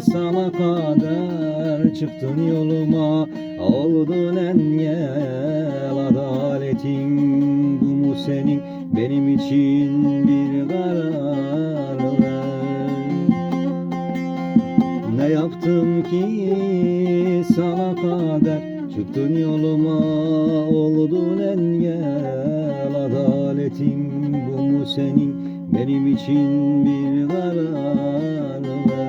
sana kader çıktın yoluma. Oldun engel adaletin bu mu senin? Benim için bir karar Ne yaptım ki sana kader çıktın yoluma? Oldun engel adaletin bu mu senin benim için bir karar ver.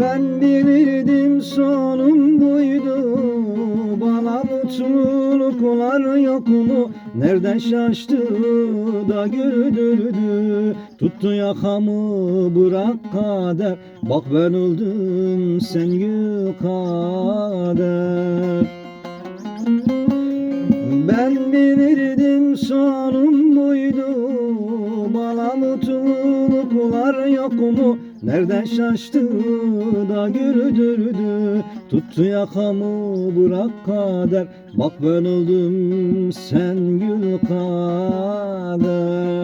Ben bilirdim sonum buydu. Bana mutluluklar yok mu? Nereden şaştı da güldürdü? Tuttu yakamı bırak kader. Bak ben öldüm sen gül bilirdim sonum buydu. Bana mutluluklar yok mu? Nereden şaştı da güldürdü Tuttu yakamı bırak kader. Bak ben öldüm sen gül kader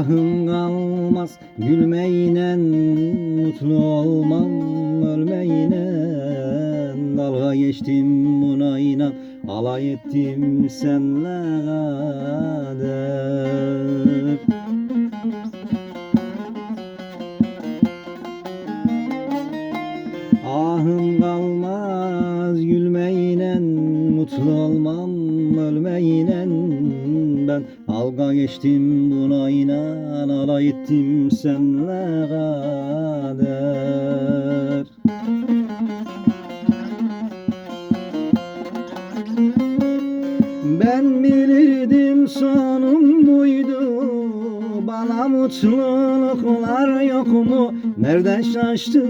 Ahım kalmaz gülmeyle Mutlu olmam ölmeyle Dalga geçtim buna inan Alay ettim senle kader. Ahım kalmaz gülmeyle Mutlu olmam ölmeyle Ben alga geçtim buna inan Alay ettim senle kader. Ben bilirdim sonum buydu Bana mutluluklar yok mu? Nereden şaştı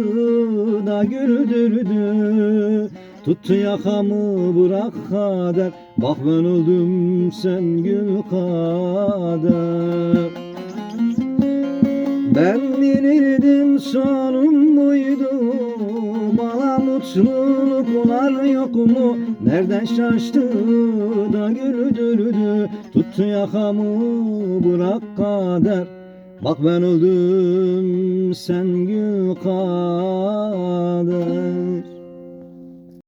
da güldürdü Tuttu yakamı bırak kader. Bak ben öldüm sen gül kader. Ben bilirdim sonum buydu. Bana mutluluklar yok mu? Nereden şaştı da güldürdü Tuttu yakamı bırak kader. Bak ben öldüm sen gül kader